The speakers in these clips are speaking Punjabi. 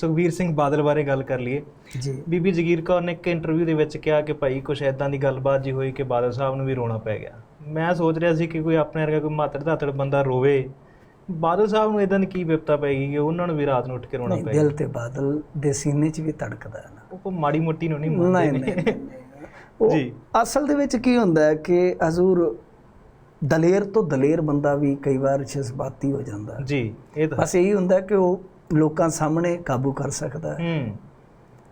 ਸੁਖਬੀਰ ਸਿੰਘ ਬਾਦਲ ਬਾਰੇ ਗੱਲ ਕਰ ਲਈਏ। ਜੀ। ਬੀਬੀ ਜਗੀਰ ਕੌਰ ਨੇ ਇੱਕ ਇੰਟਰਵਿਊ ਦੇ ਵਿੱਚ ਕਿਹਾ ਕਿ ਭਾਈ ਕੁਛ ਐਦਾਂ ਦੀ ਗੱਲਬਾਤ ਜੀ ਹੋਈ ਕਿ ਬਾਦਲ ਸਾਹਿਬ ਨੂੰ ਵੀ ਰੋਣਾ ਪੈ ਗਿਆ। ਮੈਂ ਸੋਚ ਰਿਹਾ ਸੀ ਕਿ ਕੋਈ ਆਪਣੇ ਵਰਗਾ ਕੋਈ ਮਾਤੜ ਧਾਤੜ ਬੰਦਾ ਰੋਵੇ। ਬਾਦਲ ਸਾਹਿਬ ਨੂੰ ਇਦਾਂ ਦੀ ਕੀ ਵਿਪਤਾ ਪੈ ਗਈ ਕਿ ਉਹਨਾਂ ਨੂੰ ਵੀ ਰਾਤ ਨੂੰ ਉੱਠ ਕੇ ਰੋਣਾ ਪੈ ਦਿਲ ਗਿਆ? ਤੇ ਬਾਦਲ ਦੇ ਸੀਨੇ 'ਚ ਵੀ ਧੜਕਦਾ ਹੈ ਨਾ। ਉਹ ਮਾੜੀ ਮੋਟੀ ਨੂੰ ਨਹੀਂ ਮੰਨਦੇ ਨਹੀਂ ਜੀ। ਅਸਲ ਦੇ ਵਿੱਚ ਕੀ ਹੁੰਦਾ ਹੈ ਕਿ ਹਜ਼ੂਰ ਦਲੇਰ ਤੋਂ ਦਲੇਰ ਬੰਦਾ ਵੀ ਕਈ ਵਾਰ ਜਜ਼ਬਾਤੀ ਹੋ ਜਾਂਦਾ। ਜੀ ਇਹ ਤਾਂ ਬਸ ਇਹੀ ਹੁੰਦਾ ਕਿ ਉਹ ਲੋਕਾਂ ਸਾਹਮਣੇ ਕਾਬੂ ਕਰ ਸਕਦਾ ਹੈ। ਹੂੰ।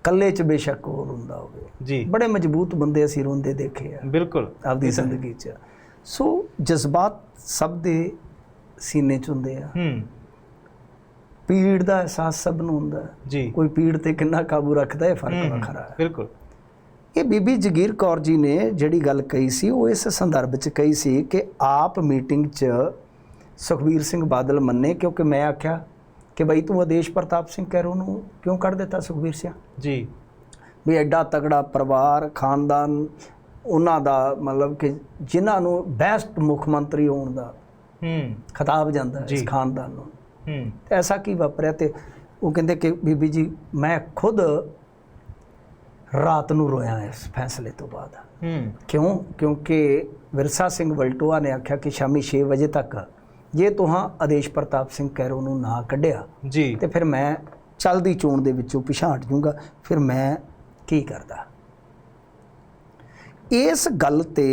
ਕੱਲੇ 'ਚ ਬੇਸ਼ੱਕ ਉਹ ਰੋਂਦਾ ਹੋਵੇ। ਜੀ। ਬੜੇ ਮਜ਼ਬੂਤ ਬੰਦੇ ਅਸੀਂ ਰੋਂਦੇ ਦੇਖੇ ਆ। ਬਿਲਕੁਲ। ਆਪਦੀ ਜ਼ਿੰਦਗੀ 'ਚ। ਸੋ ਜਜ਼ਬਾਤ ਸਭ ਦੇ ਸੀਨੇ 'ਚ ਹੁੰਦੇ ਆ। ਹੂੰ। ਪੀੜ ਦਾ ਅਹਿਸਾਸ ਸਭ ਨੂੰ ਹੁੰਦਾ ਜੀ। ਕੋਈ ਪੀੜ ਤੇ ਕਿੰਨਾ ਕਾਬੂ ਰੱਖਦਾ ਹੈ ਹੂੰ, ਫ਼ਰਕ ਵੱਖਰਾ ਹੈ। ਬਿਲਕੁਲ। ਇਹ ਬੀਬੀ ਜਗੀਰ ਕੌਰ ਜੀ ਨੇ ਜਿਹੜੀ ਗੱਲ ਕਹੀ ਸੀ ਉਹ ਇਸ ਸੰਦਰਭ 'ਚ ਕਹੀ ਸੀ ਕਿ ਆਪ ਮੀਟਿੰਗ 'ਚ ਸੁਖਬੀਰ ਸਿੰਘ ਬਾਦਲ ਮੰਨੇ ਕਿਉਂਕਿ ਮੈਂ ਆਖਿਆ ਕਿ ਬਈ ਤੂੰ ਆਦੇਸ਼ ਪ੍ਰਤਾਪ ਸਿੰਘ ਕੈਰੋ ਨੂੰ ਕਿਉਂ ਕੱਢ ਦਿੱਤਾ ਸੁਖਬੀਰ ਸਿੰਘ ਜੀ। ਵੀ ਐਡਾ ਤਗੜਾ ਪਰਿਵਾਰ ਖਾਨਦਾਨ ਉਹਨਾਂ ਦਾ ਮਤਲਬ ਕਿ ਜਿਨ੍ਹਾਂ ਨੂੰ ਬੈਸਟ ਮੁੱਖ ਮੰਤਰੀ ਹੋਣ ਦਾ ਹੂੰ। ਖਿਤਾਬ ਜਾਂਦਾ। ਇਸ ਖਾਨਦਾਨ ਨੂੰ। ਹੂੰ। ਐਸਾ ਕੀ ਵਾਪਰਿਆ ਤੇ ਉਹ ਕਹਿੰਦੇ ਕਿ ਬੀਬੀ ਜੀ ਮੈਂ ਖੁਦ ਰਾਤ ਨੂੰ ਰੋਇਆ ਇਸ ਫੈਸਲੇ ਤੋਂ ਬਾਅਦ। ਹੂੰ। ਕਿਉਂ? ਕਿਉਂਕਿ ਵਿਰਸਾ ਸਿੰਘ ਵਲਟੋਆ ਨੇ ਆਖਿਆ ਕਿ ਸ਼ਾਮੀ 6 ਵਜੇ ਤੱਕ ਜੇ ਤੁਹਾਂ ਆਦੇਸ਼ ਪ੍ਰਤਾਪ ਸਿੰਘ ਕੈਰੋ ਨੂੰ ਨਾ ਕੱਢਿਆ ਜੀ। ਤੇ ਫਿਰ ਮੈਂ ਚਲਦੀ ਚੋਣ ਦੇ ਵਿੱਚੋਂ ਪਿਛਾਂ ਹਟ ਜਾਊਂਗਾ ਫਿਰ ਮੈਂ ਕੀ ਕਰਦਾ? ਇਸ ਗੱਲ ਤੇ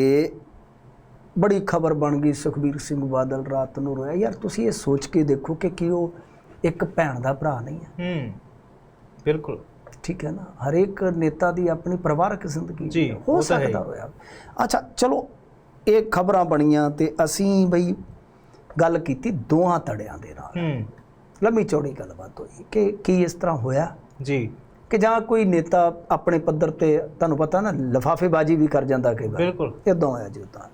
ਬੜੀ ਖਬਰ ਬਣ ਗਈ। ਸੁਖਬੀਰ ਸਿੰਘ ਬਾਦਲ ਰਾਤ ਨੂੰ ਰੋਇਆ ਯਾਰ ਤੁਸੀਂ ਇਹ ਸੋਚ ਕੇ ਦੇਖੋ ਕਿ ਕੀ ਉਹ ਇੱਕ ਭੈਣ ਦਾ ਭਰਾ ਨਹੀਂ ਹੈ? ਹੂੰ ਬਿਲਕੁਲ। ਠੀਕ ਹੈ ਨਾ? ਹਰੇਕ ਨੇਤਾ ਦੀ ਆਪਣੀ ਪਰਿਵਾਰਕ ਜ਼ਿੰਦਗੀ ਹੀ। ਸਕਦਾ ਹੋਇਆ। ਅੱਛਾ ਚਲੋ ਇਹ ਖਬਰਾਂ ਬਣੀਆਂ ਤੇ ਅਸੀਂ ਬਈ ਗੱਲ ਕੀਤੀ ਦੋਹਾਂ ਧੜਿਆਂ ਦੇ ਨਾਲ। ਲੰਮੀ ਚੌੜੀ ਗੱਲਬਾਤ ਹੋਈ ਕਿ ਕੀ ਇਸ ਤਰ੍ਹਾਂ ਹੋਇਆ? ਜੀ। ਕਿ ਜਾਂ ਕੋਈ ਨੇਤਾ ਆਪਣੇ ਪੱਧਰ ਤੇ ਤੁਹਾਨੂੰ ਪਤਾ ਨਾ ਲਫਾਫੇਬਾਜ਼ੀ ਵੀ ਕਰ ਜਾਂਦਾ ਕਈ ਵਾਰ। ਬਿਲਕੁਲ। ਇਦਾਂ ਹੋਇਆ ਜੀ ਤਾਂ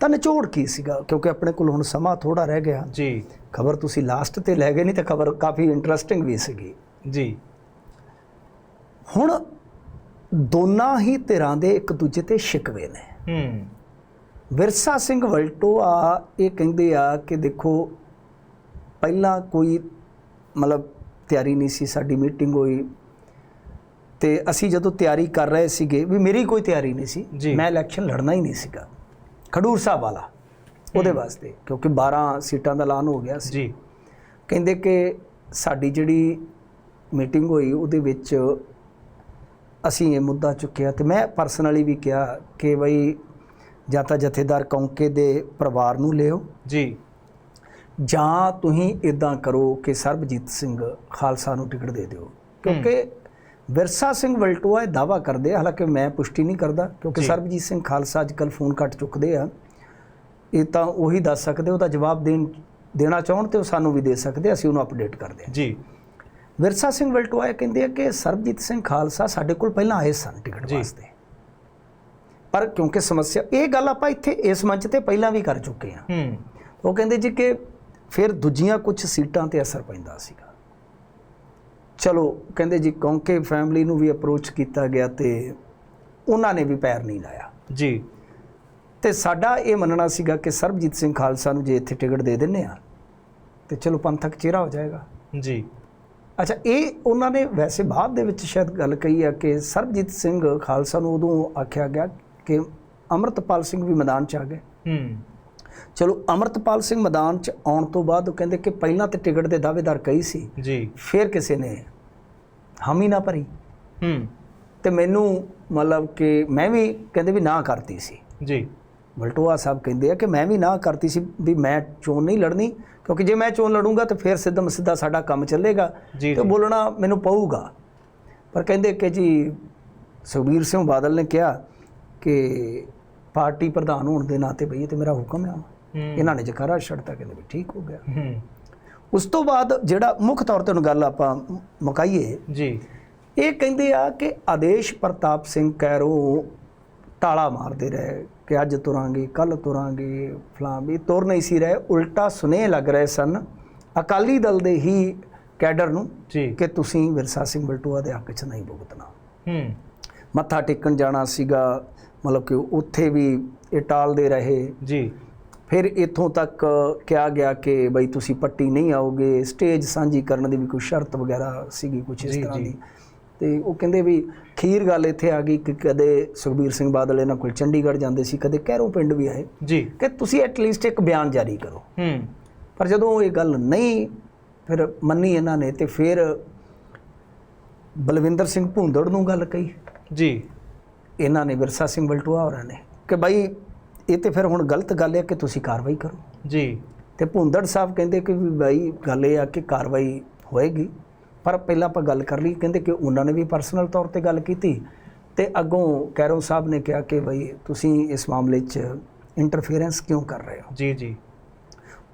ਤਾਂ ਨਿਚੋੜ ਕੀ ਸੀਗਾ? ਕਿਉਂਕਿ ਆਪਣੇ ਕੋਲ ਹੁਣ ਸਮਾਂ ਥੋੜਾ ਰਹਿ ਗਿਆ। ਜੀ। ਖਬਰ ਤੁਸੀਂ ਲਾਸਟ ਤੇ ਲੈ ਗਏ ਨਹੀਂ ਤਾਂ ਖਬਰ ਕਾਫੀ ਇੰਟਰਸਟਿੰਗ ਵੀ ਸੀਗੀ। ਜੀ। ਹੁਣ ਦੋਨਾਂ ਹੀ ਧਿਰਾਂ ਦੇ ਇੱਕ ਦੂਜੇ ਤੇ ਸ਼ਿਕਵੇ ਨੇ। ਹੂੰ। ਵਿਰਸਾ ਸਿੰਘ ਵਲਟੋਆ ਇਹ ਕਹਿੰਦੇ ਆ ਕਿ ਦੇਖੋ ਪਹਿਲਾਂ ਕੋਈ ਮਤਲਬ ਤਿਆਰੀ ਨਹੀਂ ਸੀ ਸਾਡੀ ਮੀਟਿੰਗ ਹੋਈ। ਤੇ ਅਸੀਂ ਜਦੋਂ ਤਿਆਰੀ ਕਰ ਰਹੇ ਸੀਗੇ ਵੀ ਮੇਰੀ ਕੋਈ ਤਿਆਰੀ ਨਹੀਂ ਸੀ। ਮੈਂ ਇਲੈਕਸ਼ਨ ਲੜਨਾ ਹੀ ਨਹੀਂ ਸੀਗਾ। ਖਡੂਰ ਸਾਹਿਬ ਵਾਲਾ ਉਹਦੇ ਵਾਸਤੇ ਕਿਉਂਕਿ 12 ਸੀਟਾਂ ਦਾ ਐਲਾਨ ਹੋ ਗਿਆ ਸੀ। ਜੀ। ਕਹਿੰਦੇ ਕਿ ਸਾਡੀ ਜਿਹੜੀ ਮੀਟਿੰਗ ਹੋਈ ਉਹਦੇ ਵਿੱਚ ਅਸੀਂ ਇਹ ਮੁੱਦਾ ਚੁੱਕਿਆ ਤੇ ਮੈਂ ਪਰਸਨਲੀ ਵੀ ਕਿਹਾ ਕਿ ਬਈ ਜਾਂ ਤਾਂ ਜਥੇਦਾਰ ਕੌਂਕੇ ਦੇ ਪਰਿਵਾਰ ਨੂੰ ਲਿਓ। ਜੀ। ਜਾਂ ਤੁਸੀਂ ਇਦਾਂ ਕਰੋ ਕਿ ਸਰਬਜੀਤ ਸਿੰਘ ਖਾਲਸਾ ਨੂੰ ਟਿਕਟ ਦੇ ਦਿਓ। ਕਿਉਂਕਿ ਵਿਰਸਾ ਸਿੰਘ ਵਲਟੋਆ ਇਹ ਦਾਵਾ ਕਰਦੇ ਆ, ਹਾਲਾਂਕਿ ਮੈਂ ਪੁਸ਼ਟੀ ਨਹੀਂ ਕਰਦਾ ਕਿਉਂਕਿ। ਸਰਬਜੀਤ ਸਿੰਘ ਖਾਲਸਾ ਅੱਜਕੱਲ ਫੋਨ ਕੱਟ ਚੁੱਕਦੇ ਆ। ਇਹ ਤਾਂ ਉਹੀ ਦੱਸ ਸਕਦੇ ਉਹਦਾ ਜਵਾਬ ਦੇਣ ਦੇਣਾ ਚਾਹਣ ਤੇ ਉਹ ਸਾਨੂੰ ਵੀ ਦੇ ਸਕਦੇ ਅਸੀਂ ਉਹਨੂੰ ਅਪਡੇਟ ਕਰਦੇ ਹਾਂ ਜੀ। ਵਿਰਸਾ ਸਿੰਘ ਵਲਟੋਆ ਇਹ ਕਹਿੰਦੇ ਆ ਕਿ ਸਰਬਜੀਤ ਸਿੰਘ ਖਾਲਸਾ ਸਾਡੇ ਕੋਲ ਪਹਿਲਾਂ ਆਏ ਸਨ ਟਿਕਟ। ਵਾਸਤੇ। ਪਰ ਕਿਉਂਕਿ ਸਮੱਸਿਆ ਇਹ ਗੱਲ ਆਪਾਂ ਇੱਥੇ ਇਸ ਮੰਚ ਤੇ ਪਹਿਲਾਂ ਵੀ ਕਰ ਚੁੱਕੇ ਹਾਂ। ਹੂੰ। ਉਹ ਕਹਿੰਦੇ ਜੀ ਕਿ ਫਿਰ ਦੂਜੀਆਂ ਕੁਝ ਸੀਟਾਂ ਤੇ ਅਸਰ ਪੈਂਦਾ ਸੀਗਾ। ਚਲੋ ਕਹਿੰਦੇ ਜੀ ਕੌਂਕੇ ਫੈਮਿਲੀ ਨੂੰ ਵੀ ਅਪਰੋਚ ਕੀਤਾ ਗਿਆ ਤੇ ਉਹਨਾਂ ਨੇ ਵੀ ਪੈਰ ਨਹੀਂ ਲਾਇਆ। ਜੀ। ਤੇ ਸਾਡਾ ਇਹ ਮੰਨਣਾ ਸੀਗਾ ਕਿ ਸਰਬਜੀਤ ਸਿੰਘ ਖਾਲਸਾ ਨੂੰ ਜੇ ਇੱਥੇ ਟਿਕਟ ਦੇ ਦਿੰਨੇ ਆ ਤੇ ਚਲੋ ਪੰਥਕ ਚਿਹਰਾ ਹੋ ਜਾਏਗਾ। ਜੀ। ਅੱਛਾ ਇਹ ਉਹਨਾਂ ਨੇ ਵੈਸੇ ਬਾਅਦ ਦੇ ਵਿੱਚ ਸ਼ਾਇਦ ਗੱਲ ਕਹੀ ਆ ਕਿ ਸਰਬਜੀਤ ਸਿੰਘ ਖਾਲਸਾ ਨੂੰ ਉਦੋਂ ਆਖਿਆ ਗਿਆ ਕਿ ਅਮਰਤਪਾਲ ਸਿੰਘ ਵੀ ਮੈਦਾਨ 'ਚ ਆ ਗਏ। ਹੂੰ। ਚਲੋ ਅਮਰਤਪਾਲ ਸਿੰਘ ਮੈਦਾਨ 'ਚ ਆਉਣ ਤੋਂ ਬਾਅਦ ਉਹ ਕਹਿੰਦੇ ਕਿ ਪਹਿਲਾਂ ਤੇ ਟਿਕਟ ਦੇ ਦਾਅਵੇਦਾਰ ਕਈ ਸੀ। ਜੀ। ਫਿਰ ਕਿਸੇ ਨੇ ਹਾਮੀ ਨਾ ਭਰੀ। ਹੂੰ। ਤੇ ਮੈਨੂੰ ਮਤਲਬ ਕਿ ਮੈਂ ਵੀ ਕਹਿੰਦੇ ਵੀ ਨਾ ਕਰਤੀ ਸੀ। ਜੀ। ਵਲਟੋਆ ਸਾਹਿਬ ਕਹਿੰਦੇ ਆ ਕਿ ਮੈਂ ਵੀ ਨਾ ਕਰਤੀ ਸੀ ਵੀ ਮੈਂ ਚੋਣ ਨਹੀਂ ਲੜਨੀ ਕਿਉਂਕਿ ਜੇ ਮੈਂ ਚੋਣ ਲੜੂੰਗਾ ਤਾਂ ਫਿਰ ਸਿੱਧਮ ਸਿੱਧਾ ਸਾਡਾ ਕੰਮ ਚੱਲੇਗਾ ਤੇ ਬੋਲਣਾ ਮੈਨੂੰ ਪਊਗਾ। ਪਰ ਕਹਿੰਦੇ ਕਿ ਜੀ ਸੁਖਬੀਰ ਸਿੰਘ ਬਾਦਲ ਨੇ ਕਿਹਾ ਕਿ ਪਾਰਟੀ ਪ੍ਰਧਾਨ ਹੋਣ ਦੇ ਨਾਤੇ ਬਈ ਇਹ ਤੇ ਮੇਰਾ ਹੁਕਮ ਆ। ਇਹਨਾਂ ਨੇ ਜਕਾਰਾ ਛੱਡਤਾ ਕਹਿੰਦੇ ਵੀ ਠੀਕ ਹੋ ਗਿਆ। ਉਸ ਤੋਂ ਬਾਅਦ ਜਿਹੜਾ ਮੁੱਖ ਤੌਰ ਤੇ ਹੁਣ ਗੱਲ ਆਪਾਂ ਮੁਕਾਈਏ ਜੀ। ਇਹ ਕਹਿੰਦੇ ਆ ਕਿ ਆਦੇਸ਼ ਪ੍ਰਤਾਪ ਸਿੰਘ ਕੈਰੋ ਟਾਲਾ ਮਾਰਦੇ ਰਹੇ ਕਿ ਅੱਜ ਤੁਰਾਂਗੇ ਕੱਲ ਤੁਰਾਂਗੇ ਫਲਾਂ ਵੀ ਤੁਰ ਨਹੀਂ ਸੀ ਰਹੇ ਉਲਟਾ ਸੁਨੇਹ ਲੱਗ ਰਹੇ ਸਨ। ਅਕਾਲੀ ਦਲ ਦੇ ਹੀ ਕੈਡਰ ਨੂੰ ਕਿ ਤੁਸੀਂ ਵਿਰਸਾ ਸਿੰਘ ਬਲਟੋਆ ਦੇ ਹੱਕ 'ਚ ਨਹੀਂ ਭੁਗਤਣਾ। ਹੂੰ। ਮੱਥਾ ਟੇਕਣ ਜਾਣਾ ਸੀਗਾ ਮਤਲਬ ਕਿ ਉੱਥੇ ਵੀ ਇਹ ਟਾਲਦੇ ਰਹੇ। ਜੀ। ਫਿਰ ਇੱਥੋਂ ਤੱਕ ਕਿਹਾ ਗਿਆ ਕਿ ਬਈ ਤੁਸੀਂ ਪੱਟੀ ਨਹੀਂ ਆਓਗੇ ਸਟੇਜ ਸਾਂਝੀ ਕਰਨ ਦੀ ਵੀ ਕੋਈ ਸ਼ਰਤ ਵਗੈਰਾ ਸੀਗੀ ਕੁਝ ਇਸ ਤਰ੍ਹਾਂ। ਦੀ। ਤੇ ਉਹ ਕਹਿੰਦੇ ਵੀ ਖੀਰ ਗੱਲ ਇੱਥੇ ਆ ਗਈ ਕਿ ਕਦੇ ਸੁਖਬੀਰ ਸਿੰਘ ਬਾਦਲ ਇਹਨਾਂ ਕੋਲ ਚੰਡੀਗੜ੍ਹ ਜਾਂਦੇ ਸੀ ਕਦੇ ਕਹਿਰੋਂ ਪਿੰਡ ਵੀ ਆਏ। ਜੀ। ਕਿ ਤੁਸੀਂ ਐਟਲੀਸਟ ਇੱਕ ਬਿਆਨ ਜਾਰੀ ਕਰੋ। ਹੂੰ। ਪਰ ਜਦੋਂ ਇਹ ਗੱਲ ਨਹੀਂ ਫਿਰ ਮੰਨੀ ਇਹਨਾਂ ਨੇ ਤੇ ਫਿਰ ਬਲਵਿੰਦਰ ਸਿੰਘ ਭੁੰਦੜ ਨੂੰ ਗੱਲ ਕਹੀ। ਜੀ। ਇਹਨਾਂ ਨੇ ਵਿਰਸਾ ਸਿੰਘ ਬਲਟੋਆ ਹੋਰਾਂ ਨੇ ਕਿ ਭਾਈ ਇਹ ਤੇ ਫਿਰ ਹੁਣ ਗਲਤ ਗੱਲ ਹੈ ਕਿ ਤੁਸੀਂ ਕਾਰਵਾਈ ਕਰੋ। ਜੀ। ਤੇ ਭੁੰਦੜ ਸਾਹਿਬ ਕਹਿੰਦੇ ਕਿ ਵੀ ਭਾਈ ਗੱਲ ਇਹ ਆ ਕਿ ਕਾਰਵਾਈ ਹੋਏਗੀ ਪਰ ਪਹਿਲਾਂ ਆਪਾਂ ਗੱਲ ਕਰ ਲਈ। ਕਹਿੰਦੇ ਕਿ ਉਹਨਾਂ ਨੇ ਵੀ ਪਰਸਨਲ ਤੌਰ ਤੇ ਗੱਲ ਕੀਤੀ ਤੇ ਅੱਗੋਂ ਕੈਰੋ ਸਾਹਿਬ ਨੇ ਕਿਹਾ ਕਿ ਭਾਈ ਤੁਸੀਂ ਇਸ ਮਾਮਲੇ 'ਚ ਇੰਟਰਫੇਰੈਂਸ ਕਿਉਂ ਕਰ ਰਹੇ ਹੋ? ਜੀ ਜੀ।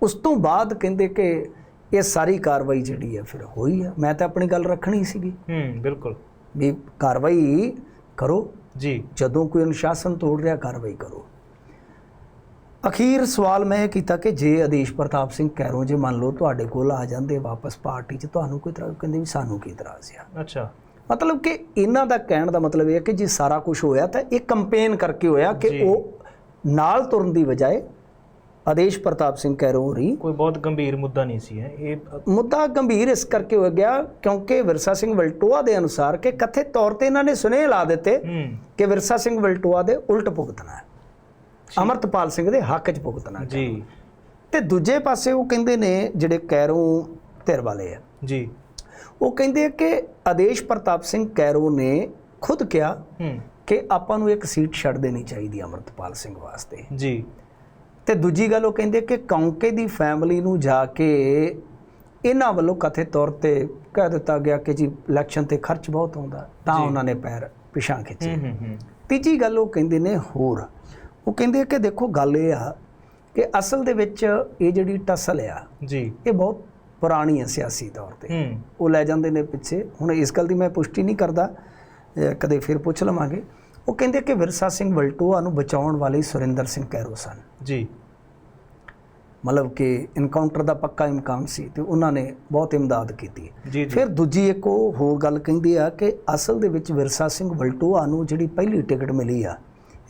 ਉਸ ਤੋਂ ਬਾਅਦ ਕਹਿੰਦੇ ਕਿ ਇਹ ਸਾਰੀ ਕਾਰਵਾਈ ਜਿਹੜੀ ਹੈ ਫਿਰ ਹੋਈ ਹੈ। ਮੈਂ ਤਾਂ ਆਪਣੀ ਗੱਲ ਰੱਖਣੀ ਸੀਗੀ। ਹੂੰ ਬਿਲਕੁਲ। ਵੀ ਕਾਰਵਾਈ ਕਰੋ। ਜੀ। ਜਦੋਂ ਕੋਈ ਅਨੁਸ਼ਾਸਨ ਤੋੜ ਰਿਹਾ ਕਾਰਵਾਈ ਕਰੋ। ਅਖੀਰ ਸਵਾਲ ਮੈਂ ਇਹ ਕੀਤਾ ਕਿ ਜੇ ਆਦੇਸ਼ ਪ੍ਰਤਾਪ ਸਿੰਘ ਕੈਰੋਂ ਜੇ ਮੰਨ ਲਓ ਤੁਹਾਡੇ ਕੋਲ ਆ ਜਾਂਦੇ ਵਾਪਸ ਪਾਰਟੀ 'ਚ ਤੁਹਾਨੂੰ ਕੋਈ ਤਰ੍ਹਾਂ ਕਹਿੰਦੇ ਵੀ ਸਾਨੂੰ ਕੀ ਇਤਰਾਜ਼ ਆ? ਅੱਛਾ। ਮਤਲਬ ਕਿ ਇਹਨਾਂ ਦਾ ਕਹਿਣ ਦਾ ਮਤਲਬ ਇਹ ਹੈ ਕਿ ਜੇ ਸਾਰਾ ਕੁਝ ਹੋਇਆ ਤਾਂ ਇਹ ਕੰਪੇਨ ਕਰਕੇ ਹੋਇਆ ਕਿ। ਉਹ ਨਾਲ ਤੁਰਨ ਦੀ ਬਜਾਏ ਆਦੇਸ਼ ਪ੍ਰਤਾਪ ਸਿੰਘ ਕੈਰੋਂ ਹੋਰੀ। ਕੋਈ ਬਹੁਤ ਗੰਭੀਰ ਮੁੱਦਾ ਨਹੀਂ ਸੀ ਹੈ ਇਹ ਮੁੱਦਾ ਗੰਭੀਰ ਇਸ ਕਰਕੇ ਹੋ ਗਿਆ ਕਿਉਂਕਿ ਵਿਰਸਾ ਸਿੰਘ ਵਲਟੋਆ ਦੇ ਅਨੁਸਾਰ ਕਿ ਕਥਿਤ ਤੌਰ ਤੇ ਇਹਨਾਂ ਨੇ ਸੁਨੇਹੇ ਲਾ ਦਿੱਤੇ ਕਿ ਵਿਰਸਾ ਸਿੰਘ ਵਲਟੋਆ ਦੇ ਉਲਟ ਭੁਗਤਣਾ ਹੈ। ਅਮਰਤਪਾਲ ਸਿੰਘ ਦੇ ਹੱਕ 'ਚ ਭੁਗਤਣਾ। ਜੀ। ਤੇ ਦੂਜੇ ਪਾਸੇ ਉਹ ਕਹਿੰਦੇ ਨੇ ਜਿਹੜੇ ਕੈਰੋਂ ਧਿਰ ਵਾਲੇ ਆ। ਜੀ। ਉਹ ਕਹਿੰਦੇ ਆ ਕਿ ਆਦੇਸ਼ ਪ੍ਰਤਾਪ ਸਿੰਘ ਕੈਰੋਂ ਨੇ ਖੁਦ ਕਿਹਾ ਕਿ ਆਪਾਂ ਨੂੰ ਇੱਕ ਸੀਟ ਛੱਡ ਦੇਣੀ ਚਾਹੀਦੀ ਅਮਰਤਪਾਲ ਸਿੰਘ ਵਾਸਤੇ। ਜੀ। ਤੇ ਦੂਜੀ ਗੱਲ ਉਹ ਕਹਿੰਦੇ ਕਿ ਕੌਂਕੇ ਦੀ ਫੈਮਿਲੀ ਨੂੰ ਜਾ ਕੇ ਇਹਨਾਂ ਵੱਲੋਂ ਕਥਿਤ ਤੌਰ ਤੇ ਕਹਿ ਦਿੱਤਾ ਗਿਆ ਕਿ ਜੀ ਇਲੈਕਸ਼ਨ ਤੇ ਖਰਚ ਬਹੁਤ ਆਉਂਦਾ ਤਾਂ। ਉਹਨਾਂ ਨੇ ਪੈਰ ਪਿਛਾਂ ਖਿੱਚੇ। ਹੂੰ ਹੂੰ ਹੂੰ। ਤੀਜੀ ਗੱਲ ਉਹ ਕਹਿੰਦੇ ਨੇ ਹੋਰ ਉਹ ਕਹਿੰਦੇ ਕਿ ਦੇਖੋ ਗੱਲ ਇਹ ਆ ਕਿ ਅਸਲ ਦੇ ਵਿੱਚ ਇਹ ਜਿਹੜੀ ਟਸਲ ਆ ਜੀ। ਇਹ ਬਹੁਤ ਪੁਰਾਣੀ ਹੈ ਸਿਆਸੀ ਤੌਰ ਤੇ। ਉਹ ਲੈ ਜਾਂਦੇ ਨੇ ਪਿੱਛੇ। ਹੁਣ ਇਸ ਗੱਲ ਦੀ ਮੈਂ ਪੁਸ਼ਟੀ ਨਹੀਂ ਕਰਦਾ ਕਦੇ ਫਿਰ ਪੁੱਛ ਲਵਾਂਗੇ। ਉਹ ਕਹਿੰਦੇ ਕਿ ਵਿਰਸਾ ਸਿੰਘ ਵਲਟੋਆ ਨੂੰ ਬਚਾਉਣ ਵਾਲੇ ਸੁਰਿੰਦਰ ਸਿੰਘ ਕੈਰੋ ਸਨ। ਜੀ। ਮਤਲਬ ਕਿ ਇਨਕਾਊਂਟਰ ਦਾ ਪੱਕਾ ਇਮਕਾਨ ਸੀ ਤੇ ਉਹਨਾਂ ਨੇ ਬਹੁਤ ਇਮਦਾਦ ਕੀਤੀ। ਫਿਰ ਦੂਜੀ ਇੱਕ ਉਹ ਹੋਰ ਗੱਲ ਕਹਿੰਦੀ ਆ ਕਿ ਅਸਲ ਦੇ ਵਿੱਚ ਵਿਰਸਾ ਸਿੰਘ ਵਲਟੋਆ ਨੂੰ ਜਿਹੜੀ ਪਹਿਲੀ ਟਿਕਟ ਮਿਲੀ ਆ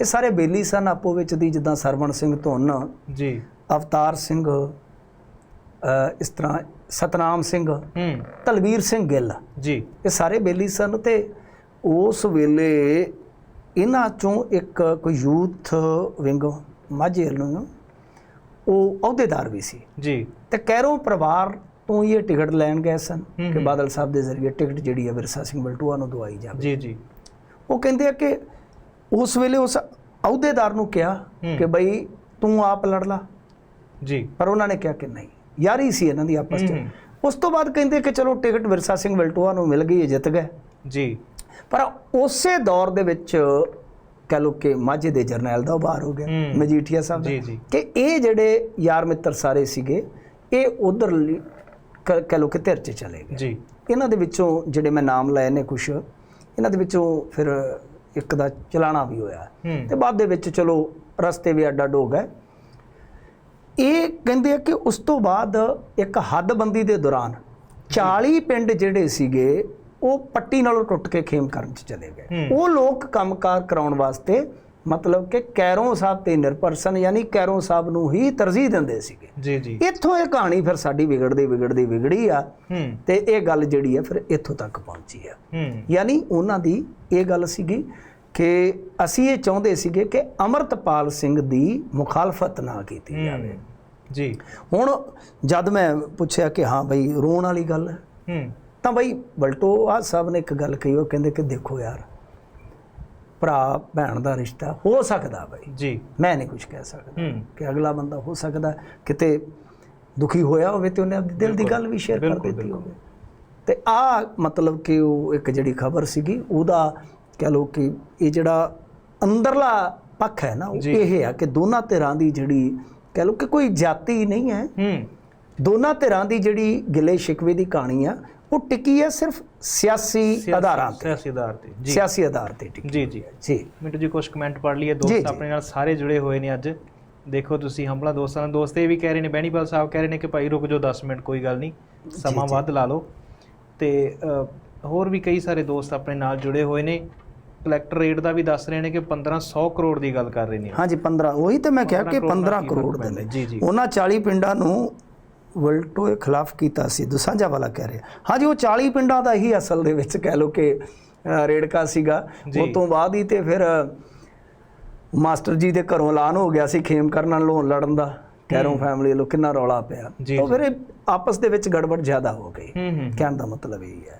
ਇਹ ਸਾਰੇ ਬੇਲੀ ਸਨ ਆਪੋ ਵਿੱਚ ਦੀ ਜਿੱਦਾਂ ਸਰਵਣ ਸਿੰਘ ਧੁੰਨ ਜੀ। ਅਵਤਾਰ ਸਿੰਘ ਇਸ ਤਰ੍ਹਾਂ ਸਤਨਾਮ ਸਿੰਘ ਹੂੰ। ਤਲਵੀਰ ਸਿੰਘ ਗਿੱਲ। ਜੀ। ਇਹ ਸਾਰੇ ਬੇਲੀ ਸਨ ਤੇ ਉਸ ਵੇਲੇ ਇਹਨਾਂ ਚੋਂ ਇੱਕ ਕੋਈ ਯੂਥ ਵਿੰਗ ਮਾਝੇ ਨੂੰ ਉਹ ਅਹੁਦੇਦਾਰ ਵੀ ਸੀ। ਜੀ। ਤੇ ਕੈਰੋਂ ਪਰਿਵਾਰ ਤੋਂ ਹੀ ਇਹ ਟਿਕਟ ਲੈਣ ਗਏ ਸਨ ਕਿ। ਬਾਦਲ ਸਾਹਿਬ ਦੇ ਜ਼ਰੀਏ ਟਿਕਟ ਜਿਹੜੀ ਹੈ ਵਿਰਸਾ ਸਿੰਘ ਬਲਟੋਆ ਨੂੰ ਦਵਾਈ ਜਾਵੇ। ਜੀ ਜੀ। ਉਹ ਕਹਿੰਦੇ ਆ ਕਿ ਉਸ ਵੇਲੇ ਉਸ ਅਹੁਦੇਦਾਰ ਨੂੰ ਕਿਹਾ। ਕਿ ਬਈ ਤੂੰ ਆਪ ਲੜ ਲਾ। ਜੀ। ਪਰ ਉਹਨਾਂ ਨੇ ਕਿਹਾ ਕਿ ਨਹੀਂ ਯਾਰੀ ਸੀ ਇਹਨਾਂ ਦੀ ਆਪਸ ਵਿੱਚ। ਉਸ ਤੋਂ ਬਾਅਦ ਕਹਿੰਦੇ ਕਿ ਚਲੋ ਟਿਕਟ ਵਿਰਸਾ ਸਿੰਘ ਬਲਟੋਆ ਨੂੰ ਮਿਲ ਗਈ ਜਿੱਤ ਗਏ। ਜੀ। ਪਰ ਉਸੇ ਦੌਰ ਦੇ ਵਿੱਚ ਕਹ ਲੋ ਕਿ ਮਾਝੇ ਦੇ ਜਰਨੈਲ ਦਾ ਉਭਾਰ ਹੋ ਗਿਆ। ਮਜੀਠੀਆ ਸਾਹਿਬ ਦਾ। ਕਿ ਇਹ ਜਿਹੜੇ ਯਾਰ ਮਿੱਤਰ ਸਾਰੇ ਸੀਗੇ ਇਹ ਉਧਰ ਕਹ ਲੋ ਕਿ ਧਿਰ 'ਚ ਚਲੇ ਗਏ। ਜੀ। ਇਹਨਾਂ ਦੇ ਵਿੱਚੋਂ ਜਿਹੜੇ ਮੈਂ ਨਾਮ ਲਏ ਨੇ ਕੁਝ ਇਹਨਾਂ ਦੇ ਵਿੱਚੋਂ ਫਿਰ ਇੱਕ ਦਾ ਚਲਾਣਾ ਵੀ ਹੋਇਆ। ਤੇ ਬਾਅਦ ਦੇ ਵਿੱਚ ਚਲੋ ਰਸਤੇ ਵੀ ਅੱਡ ਅੱਡ ਹੋ ਗਏ। ਇਹ ਕਹਿੰਦੇ ਆ ਕਿ ਉਸ ਤੋਂ ਬਾਅਦ ਇੱਕ ਹੱਦਬੰਦੀ ਦੇ ਦੌਰਾਨ 40 ਪਿੰਡ ਜਿਹੜੇ ਸੀਗੇ ਉਹ ਪੱਟੀ ਨਾਲੋਂ ਟੁੱਟ ਕੇ ਖੇਮ ਕਰਨ ਚ ਚਲੇ ਗਏ। ਉਹ ਲੋਕ ਕੰਮਕਾਰ ਕਰਾਉਣ ਵਾਸਤੇ ਮਤਲਬ ਕਿ ਕੈਰੋਂ ਸਾਹਿਬ ਤੇ ਨਿਰਭਰ ਸਨ ਯਾਨੀ ਕੈਰੋਂ ਸਾਹਿਬ ਨੂੰ ਹੀ ਤਰਜੀਹ ਦਿੰਦੇ ਸੀਗੇ। ਜੀ ਜੀ। ਇੱਥੋਂ ਇਹ ਕਹਾਣੀ ਫਿਰ ਸਾਡੀ ਵਿਗੜਦੀ ਵਿਗੜਦੀ ਵਿਗੜੀ ਆ। ਤੇ ਇਹ ਗੱਲ ਜਿਹੜੀ ਆ ਫਿਰ ਇੱਥੋਂ ਤੱਕ ਪਹੁੰਚੀ ਆ। ਯਾਨੀ ਉਹਨਾਂ ਦੀ ਇਹ ਗੱਲ ਸੀਗੀ ਕਿ ਅਸੀਂ ਇਹ ਚਾਹੁੰਦੇ ਸੀਗੇ ਕਿ ਅਮਰਤਪਾਲ ਸਿੰਘ ਦੀ ਮੁਖਾਲਫਤ ਨਾ ਕੀਤੀ ਜਾਵੇ। ਜੀ। ਹੁਣ ਜਦ ਮੈਂ ਪੁੱਛਿਆ ਕਿ ਹਾਂ ਬਈ ਰੋਣ ਵਾਲੀ ਗੱਲ ਹੈ। ਹੂੰ। ਤਾਂ ਬਈ ਬਲਟੋਆ ਸਾਹਿਬ ਨੇ ਇੱਕ ਗੱਲ ਕਹੀ ਉਹ ਕਹਿੰਦੇ ਕਿ ਦੇਖੋ ਯਾਰ ਭਰਾ ਭੈਣ ਦਾ ਰਿਸ਼ਤਾ ਹੋ ਸਕਦਾ ਬਈ। ਜੀ। ਮੈਂ ਨਹੀਂ ਕੁਝ ਕਹਿ ਸਕਦਾ ਹੂੰ। ਕਿ ਅਗਲਾ ਬੰਦਾ ਹੋ ਸਕਦਾ ਕਿਤੇ ਦੁਖੀ ਹੋਇਆ ਹੋਵੇ ਤੇ ਉਹਨੇ ਆਪਣੀ ਦਿਲ ਦੀ ਗੱਲ ਵੀ ਸ਼ੇਅਰ ਕਰ ਦਿੱਤੀ। ਹੋਵੇ। ਤੇ ਆ ਮਤਲਬ ਕਿ ਉਹ ਇੱਕ ਜਿਹੜੀ ਖਬਰ ਸੀਗੀ ਉਹਦਾ ਕਹ ਲੋ ਕਿ ਇਹ ਜਿਹੜਾ ਅੰਦਰਲਾ ਪੱਖ ਹੈ ਨਾ ਉਹ। ਇਹ ਆ ਕਿ ਦੋਨਾਂ ਧਿਰਾਂ ਦੀ ਜਿਹੜੀ ਕਹ ਲੋ ਕਿ ਕੋਈ ਜਾਤੀ ਨਹੀਂ ਹੈ। ਹੂੰ। ਦੋਨਾਂ ਧਿਰਾਂ ਦੀ ਜਿਹੜੀ ਗਿਲੇ ਸ਼ਿਕਵੇ ਦੀ ਕਹਾਣੀ ਆ ਉਹ ਟਿਕੀ ਹੈ ਸਿਰਫ ਸਿਆਸੀ ਆਧਾਰਾਂ ਤੇ। ਸਿਆਸੀ ਆਧਾਰ ਤੇ। ਜੀ। ਸਿਆਸੀ ਆਧਾਰ ਤੇ ਟਿਕੀ ਜੀ ਜੀ। ਜੀ। ਮਿੰਟੂ ਜੀ ਕੁਝ ਕਮੈਂਟ ਪੜ੍ਹ ਲਈਏ। ਦੋਸਤ। ਆਪਣੇ ਨਾਲ ਸਾਰੇ ਜੁੜੇ ਹੋਏ ਨੇ ਅੱਜ। ਦੇਖੋ ਤੁਸੀਂ ਹਮਲਾ ਦੋਸਤਾਂ ਨਾਲ। ਦੋਸਤ ਇਹ ਵੀ ਕਹਿ ਰਹੇ ਨੇ ਬੈਣੀਪਾਲ ਸਾਹਿਬ ਕਹਿ ਰਹੇ ਨੇ ਕਿ ਭਾਈ ਰੁਕ ਜਾਓ 10 ਮਿੰਟ ਕੋਈ ਗੱਲ ਨਹੀਂ। ਸਮਾਂ। ਵੱਧ ਲਾ ਲਓ। ਤੇ ਹੋਰ ਵੀ ਕਈ ਸਾਰੇ ਦੋਸਤ ਆਪਣੇ ਨਾਲ ਜੁੜੇ ਹੋਏ ਨੇ। ਕਲੈਕਟਰ ਰੇਟ ਦਾ ਵੀ ਦੱਸ ਰਹੇ ਨੇ ਕਿ 1500 ਕਰੋੜ ਦੀ ਗੱਲ ਕਰ ਰਹੇ ਨੇ। ਹਾਂਜੀ 15 ਉਹੀ ਤੇ ਮੈਂ ਕਿਹਾ ਕਿ 15 15 ਕੀ ਕਰੋੜ ਦੇ? ਨੇ। ਉਹਨਾਂ 40 ਪਿੰਡਾਂ ਨੂੰ ਵਲਟੋ ਦੇ ਖਿਲਾਫ ਕੀਤਾ ਸੀ ਦੁਸਾਂਝਾ ਵਾਲਾ ਕਹਿ ਰਿਹਾ। ਹਾਂਜੀ ਉਹ 40 ਪਿੰਡਾਂ ਦਾ ਹੀ ਅਸਲ ਦੇ ਵਿੱਚ ਕਹਿ ਲੋ ਕਿ ਰੇੜਕਾ ਸੀਗਾ। ਉਸ ਤੋਂ ਬਾਅਦ ਹੀ ਤੇ ਫਿਰ ਮਾਸਟਰ ਜੀ ਦੇ ਘਰੋਂ ਐਲਾਨ ਹੋ ਗਿਆ ਸੀ ਖੇਮ ਕਰਨ ਨਾਲ ਲੋਨ ਲੜਨ ਦਾ। ਕੈਰੋਂ ਫੈਮਿਲੀ ਵੱਲੋਂ ਕਿੰਨਾ ਰੌਲਾ ਪਿਆ। ਤਾਂ ਫਿਰ ਆਪਸ ਦੇ ਵਿੱਚ ਗੜਬੜ ਜ਼ਿਆਦਾ ਹੋ ਗਈ। ਕਹਿਣ ਦਾ ਮਤਲਬ ਇਹ ਹੈ।